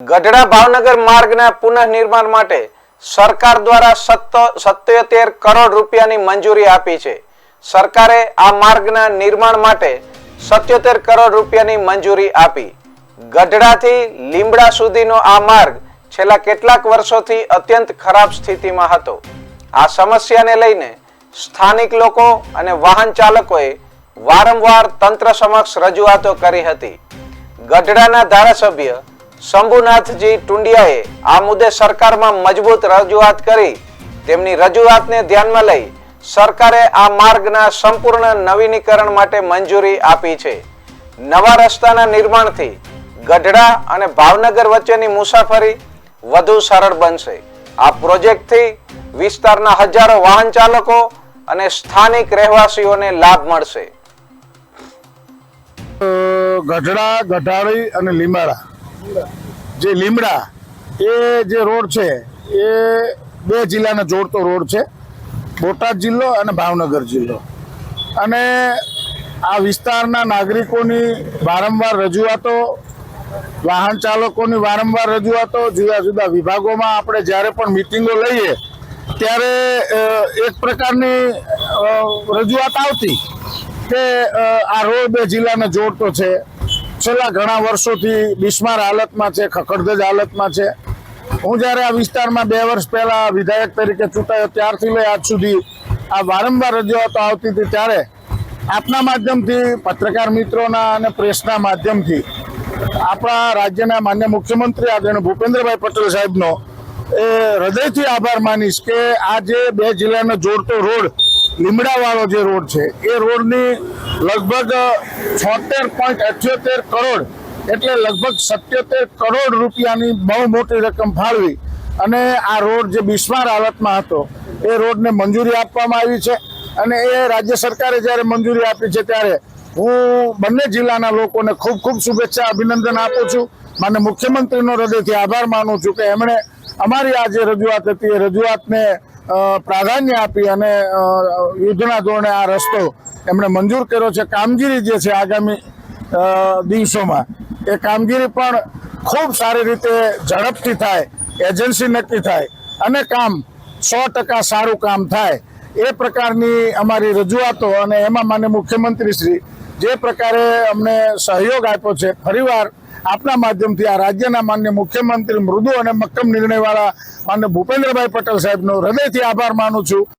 ગઢડા ભાવનગર માર્ગના પુનઃનિર્માણ માટે સરકાર દ્વારા સત્યોતેર કરોડ રૂપિયાની મંજૂરી આપી છે. સરકારે આ માર્ગના નિર્માણ માટે સત્યોતેર કરોડ રૂપિયાની મંજૂરી આપી. ગઢડાથી લીમડા સુધીનો આ માર્ગ છેલ્લા કેટલાક વર્ષોથી અત્યંત ખરાબ સ્થિતિમાં હતો. આ સમસ્યાને લઈને સ્થાનિક લોકો અને વાહન ચાલકોએ વારંવાર તંત્ર સમક્ષ રજૂઆતો કરી હતી. ગઢડાના ધારાસભ્ય શંભુનાથજી ટુંડિયાએ આ મુદ્દે સરકારમાં મજબૂત રજૂઆત કરી. તેમની રજૂઆતને ધ્યાનમાં લઈ સરકારે આ માર્ગના સંપૂર્ણ નવીનીકરણ માટે મંજૂરી આપી છે. નવા રસ્તાના નિર્માણથી ગઢડા અને ભાવનગર વચ્ચેની મુસાફરી વધુ સરળ બનશે. આ પ્રોજેક્ટથી વિસ્તારના હજારો વાહન ચાલકો અને સ્થાનિક રહેવાસીઓને લાભ મળશે. ગઢડા, ગઢાળી અને લીમડા. જે લીમડા, એ જે રોડ છે, એ બે જિલ્લાને જોડતો રોડ છે, બોટાદ જિલ્લો અને ભાવનગર જિલ્લો. અને આ વિસ્તારના નાગરિકોની વારંવાર રજૂઆતો, વાહન ચાલકોની વારંવાર રજૂઆતો, જુદા જુદા વિભાગોમાં આપણે જ્યારે પણ મિટિંગો લઈએ, ત્યારે એક પ્રકારની રજૂઆત આવતી કે આ રોડ બે જિલ્લાને જોડતો છે છેલ્લા ઘણા વર્ષોથી બિસ્માર હાલતમાં છે, ખખડધજ હાલતમાં છે. હું જ્યારે આ વિસ્તારમાં બે વર્ષ પહેલાં વિધાયક તરીકે ચૂંટાયો, ત્યારથી લઈ આજ સુધી આ વારંવાર રજૂઆતો આવતી હતી ત્યારે આપના માધ્યમથી, પત્રકાર મિત્રોના અને પ્રેસના માધ્યમથી આપણા રાજ્યના માન્ય મુખ્યમંત્રી આદરણીય ભૂપેન્દ્રભાઈ પટેલ સાહેબનો એ હૃદયથી આભાર માનીશ કે આ જે બે જિલ્લાને જોડતો રોડ લીમડાવાળો જે રોડ છે, એ રોડની લગભગ છોતેર પોઈન્ટ અઠ્યોતેર કરોડ એટલે લગભગ સત્યોતેર કરોડ રૂપિયાની બહુ મોટી રકમ ફાળવી અને આ રોડ જે બિસ્માર હાલતમાં હતો, એ રોડને મંજૂરી આપવામાં આવી છે અને એ રાજ્ય સરકારે જ્યારે મંજૂરી આપી છે ત્યારે હું બંને જિલ્લાના લોકોને ખૂબ ખૂબ શુભેચ્છા, અભિનંદન આપું છું. મને મુખ્યમંત્રીનો હૃદયથી આભાર માનું છું કે એમણે અમારી આ જે રજૂઆત હતી, એ રજૂઆતને પ્રાધાન્ય આપી અને યુદ્ધના ધોરણે આ રસ્તો એમણે મંજૂર કર્યો છે. કામગીરી જે છે આગામી દિવસોમાં, એ કામગીરી પણ ખૂબ સારી રીતે ઝડપથી થાય, એજન્સી નક્કી થાય અને કામ સો ટકા સારું કામ થાય, એ પ્રકારની અમારી રજૂઆતો અને એમાં માન્ય મુખ્યમંત્રી શ્રી જે પ્રકારે અમને સહયોગ આપ્યો છે, ફરીવાર આપના માધ્યમથી આ રાજ્યના માન્ય મુખ્યમંત્રી મૃદુ અને મક્કમ નિર્ણયવાળા માન્ય ભૂપેન્દ્રભાઈ પટેલ સાહેબનો હૃદયથી આભાર માનું છું.